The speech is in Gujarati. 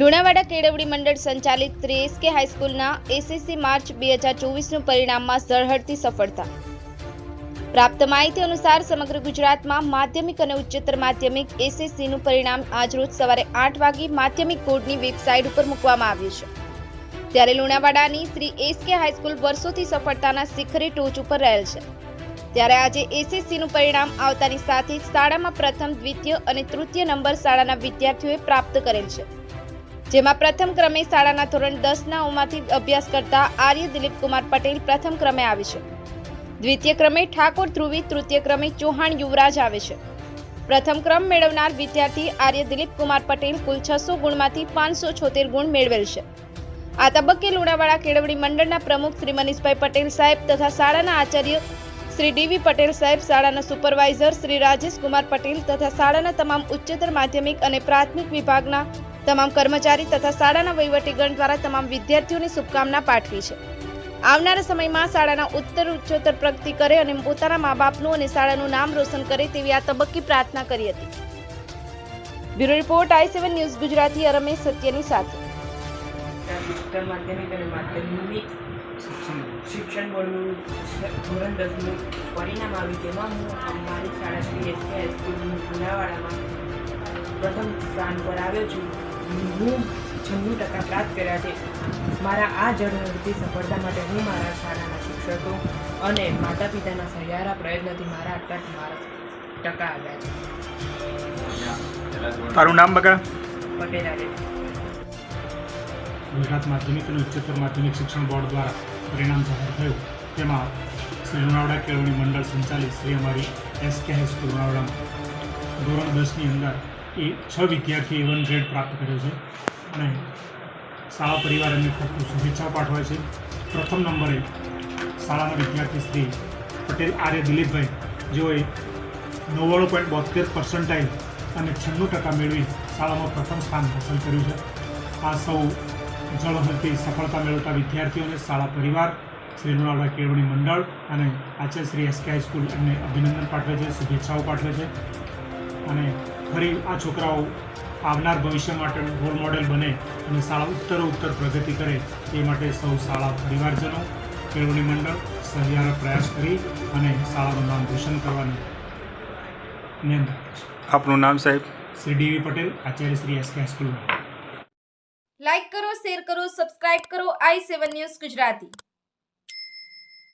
લુણાવાડા કેળવણી મંડળ સંચાલિત શ્રી એસકે હાઈસ્કૂલના એસએસસી માર્ચ બે હજાર ચોવીસનું પરિણામમાં ઝળહળતી સફળતા. પ્રાપ્ત માહિતી અનુસાર સમગ્ર ગુજરાતમાં માધ્યમિક અને ઉચ્ચતર માધ્યમિક એસએસસીનું પરિણામ આજરોજ સવારે આઠ વાગે માધ્યમિક બોર્ડની વેબસાઇટ ઉપર મૂકવામાં આવ્યું છે. ત્યારે લુણાવાડાની શ્રી એસકે હાઈસ્કૂલ વર્ષોથી સફળતાના શિખરે ટોચ ઉપર રહેલ છે. ત્યારે આજે એસએસસીનું પરિણામ આવતાની સાથે જ શાળામાં પ્રથમ, દ્વિતીય અને તૃતીય નંબર શાળાના વિદ્યાર્થીઓએ પ્રાપ્ત કરેલ છે. જેમાં પ્રથમ ક્રમે શાળાના ધોરણ દસના ઓમાંથી અભ્યાસ કરતા આર્ય દિલીપ કુમાર પટેલ પ્રથમ ક્રમે આવે છે. દ્વિતીય ક્રમે ઠાકોર ધ્રુવી, તૃતીય ક્રમે ચૌહાણ યુવરાજ આવે છે. પ્રથમ ક્રમ મેળવનાર વિદ્યાર્થી આર્ય દિલીપ કુમાર પટેલ કુલ છસો ગુણમાંથી પાંચસો છોતેર ગુણ મેળવેલ છે. આ તબક્કે લુણાવાડા કેળવણી મંડળના પ્રમુખ શ્રી મનીષભાઈ પટેલ સાહેબ તથા શાળાના આચાર્ય શ્રી ડીવી પટેલ સાહેબ, શાળાના સુપરવાઇઝર શ્રી રાજેશ કુમાર પટેલ તથા શાળાના તમામ ઉચ્ચતર માધ્યમિક અને પ્રાથમિક વિભાગના તમામ કર્મચારી તથા શાળાના વહીવટીગણ દ્વારા તમામ વિદ્યાર્થીઓને શુભકામના પાઠવી છે. આવનારા સમયમાં શાળાના ઉત્તર ઉચ્ચોત્તર પ્રગતિ કરે અને પોતાના મા બાપનું અને શાળાનું નામ રોશન કરે તેવી આ તબક્કી પ્રાર્થના કરી હતી. Bureau report I seven News Gujarati Ramesh સત્યની સાથે. ઉત્તર માધ્યમિક અને માધ્યમિક શિક્ષણ. બોર્ડનું ધોરણ દસનું પરિણામ આવ્યું જેમાં હું અમારી શાળા શ્રી એસકે હાઈસ્કૂલની પુનાવાડામાં પ્રથમ સ્થાન પર આવ્યો છું. હું છન્નું ટકા પ્રાપ્ત કર્યા છે. મારા આ જળવૃત્તિ સફળતા માટે હું મારા શાળાના શિક્ષકો અને માતા પિતાના સહિયારા પ્રયત્નથી મારા આટલા મારા ટકા આવ્યા છે. તારું નામ બકા પટેલ ગુજરાત માધ્યમિક અને ઉચ્ચતર માધ્યમિક શિક્ષણ બોર્ડ દ્વારા પરિણામ જાહેર થયું. તેમાં શ્રી લુણાવડા કેળવણી મંડળ સંચાલિત શ્રી અમારી એસ કે હાઈસ્કૂલ લુણાવડામાં ધોરણ દસની અંદર એ છ વિદ્યાર્થીએ વન ગ્રેડ પ્રાપ્ત કર્યો છે. અને શાળા પરિવાર એમને ખૂબ શુભેચ્છાઓ પાઠવે છે. પ્રથમ નંબરે શાળાના વિદ્યાર્થી શ્રી પટેલ આર્ય દિલીપભાઈ, જેઓએ નવ્વાણું પોઈન્ટ બોતેર પર્સન્ટાઇલ અને છન્નું ટકા મેળવી શાળામાં પ્રથમ સ્થાન હાંસલ કર્યું છે. આ સૌ જળહલતી સફળતા મેળવતા વિદ્યાર્થીઓને શાળા પરિવાર શ્રી લુણાવાડા કેળવણી મંડળ અને આચાર્ય શ્રી એસકે હાઈસ્કૂલ એમને અભિનંદન પાઠવે છે, શુભેચ્છાઓ પાઠવે છે. અને ફરી આ છોકરાઓ આવનાર ભવિષ્ય માટે રોલ મોડેલ બને અને શાળા ઉત્તરો ઉત્તર પ્રગતિ કરે એ માટે સૌ શાળા પરિવારજનો કેળવણી મંડળ સહિયારો પ્રયાસ કરી અને શાળાનું નામ રોશન કરવાની નેમ આપનું નામ સાહેબ? શ્રી ડીવી પટેલ આચાર્ય શ્રી એસ કે હાઈસ્કૂલમાં. લાઈક કરો શેર કરો સબસ્ક્રાઇબ કરો આઈ સેવન ન્યૂઝ ગુજરાતી.